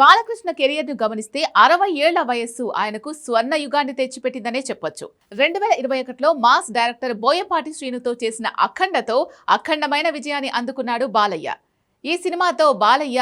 బాలకృష్ణ కెరియర్ను గమనిస్తే అరవై ఏళ్ళ వయస్సు ఆయనకు స్వర్ణ యుగాన్ని తెచ్చిపెట్టిందనే చెప్పొచ్చు. రెండు వేల ఇరవై ఒకటిలో మాస్ డైరెక్టర్ బోయపాటి శ్రీనుతో చేసిన అఖండతో అఖండమైన విజయాన్ని అందుకున్నాడు బాలయ్య. ఈ సినిమాతో బాలయ్య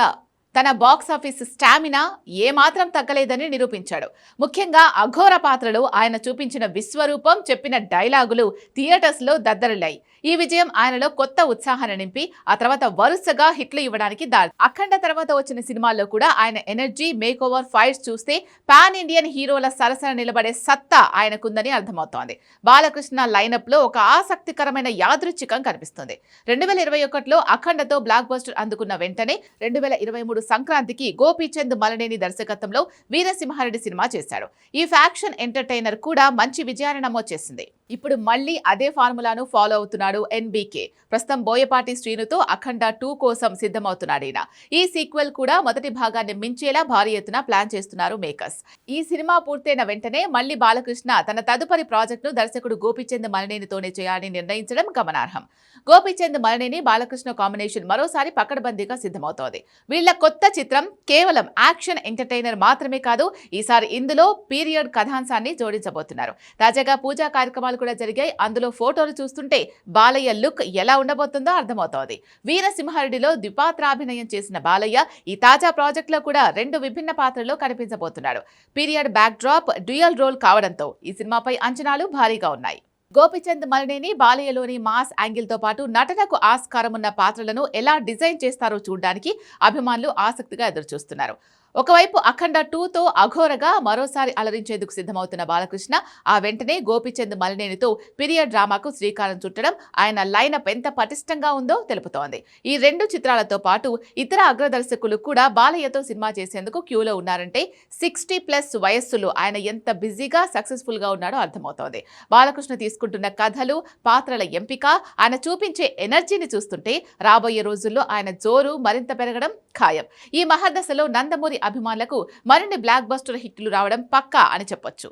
తన బాక్స్ ఆఫీస్ స్టామినా ఏమాత్రం తగ్గలేదని నిరూపించాడు. ముఖ్యంగా అఘోర పాత్రలో ఆయన చూపించిన విశ్వరూపం చెప్పిన డైలాగులు థియేటర్స్లో దద్దరిల్లాయి. ఈ విజయం ఆయనలో కొత్త ఉత్సాహాన్ని నింపి ఆ తర్వాత వరుసగా హిట్లు ఇవ్వడానికి దారి. అఖండ తర్వాత వచ్చిన సినిమాల్లో కూడా ఆయన ఎనర్జీ మేక్ ఓవర్ ఫైట్స్ చూస్తే పాన్ ఇండియన్ హీరోల సరసన నిలబడే సత్తా ఆయనకుందని అర్థమవుతోంది. బాలకృష్ణ లైనప్లో ఒక ఆసక్తికరమైన యాదృచ్ఛికం కనిపిస్తుంది. రెండు వేల ఇరవై ఒకటిలో అఖండతో బ్లాక్ బస్టర్ అందుకున్న వెంటనే రెండు వేల ఇరవై మూడు సంక్రాంతికి గోపీచంద్ మలనేని దర్శకత్వంలో వీరసింహారెడ్డి సినిమా చేశాడు. ఈ ఫ్యాక్షన్ ఎంటర్టైనర్ కూడా మంచి విజయాన్ని నమోదు చేసింది. ఇప్పుడు మళ్ళీ అదే ఫార్ములాను ఫాలో అవుతున్నాడు ఎన్బీకే. ప్రస్తుతం బోయపాటి శ్రీనుతో అఖండ టూ కోసం సిద్ధమవుతున్నాడు ఈయన. ఈ సీక్వెల్ కూడా మొదటి భాగాన్ని మించేలా భారీ ఎత్తున ప్లాన్ చేస్తున్నారు మేకర్స్. ఈ సినిమా పూర్తయిన వెంటనే మళ్ళీ బాలకృష్ణ తన తదుపరి ప్రాజెక్టును దర్శకుడు గోపిచంద్ మలనేనితోనే చేయాలని నిర్ణయించడం గమనార్హం. గోపీచంద్ మలనేని బాలకృష్ణ కాంబినేషన్ మరోసారి పకడ్బందీగా సిద్ధమవుతోంది. వీళ్ళ కొత్త చిత్రం కేవలం యాక్షన్ ఎంటర్టైనర్ మాత్రమే కాదు ఈసారి ఇందులో పీరియడ్ కథాంశాన్ని జోడించబోతున్నారు. తాజాగా పూజా కార్యక్రమాలు కూడా జరిగాయి. అందులో ఫోటోలు చూస్తుంటే బాలయ్య లుక్ ఎలా ఉండబోతుందో అర్థమవుతోంది. వీరసింహారెడ్డిలో ద్విపాత్రాభినయం చేసిన బాలయ్య ఈ తాజా ప్రాజెక్టులో కూడా రెండు విభిన్న పాత్రల్లో కనిపించబోతున్నాడు. Period backdrop dual role కావడంతో ఈ సినిమాపై అంచనాలు భారీగా ఉన్నాయి. గోపిచంద్ మలినేని బాలయ్యలోని మాస్ యాంగిల్తో పాటు నటనకు ఆస్కారం ఉన్న పాత్రలను ఎలా డిజైన్ చేస్తారో చూడడానికి అభిమానులు ఆసక్తిగా ఎదురుచూస్తున్నారు. ఒకవైపు అఖండ టూతో అఘోరగా మరోసారి అలరించేందుకు సిద్ధమవుతున్న బాలకృష్ణ ఆ వెంటనే గోపిచంద్ మలినేనితో పీరియడ్ డ్రామాకు శ్రీకారం చుట్టడం ఆయన లైనప్ ఎంత పటిష్టంగా ఉందో తెలుపుతోంది. ఈ రెండు చిత్రాలతో పాటు ఇతర అగ్రదర్శకులు కూడా బాలయ్యతో సినిమా చేసేందుకు క్యూలో ఉన్నారంటే సిక్స్టీ ప్లస్ వయస్సులో ఆయన ఎంత బిజీగా సక్సెస్ఫుల్గా ఉన్నాడో అర్థమవుతోంది. బాలకృష్ణ తీసుకుంటున్న కథలు పాత్రల ఎంపిక ఆయన చూపించే ఎనర్జీని చూస్తుంటే రాబోయే రోజుల్లో ఆయన జోరు మరింత పెరగడం ఖాయం. ఈ మహాదశలో నందమూరి అభిమానులకు మరిన్ని బ్లాక్ బస్టర్ హిట్లు రావడం పక్కా అని చెప్పొచ్చు.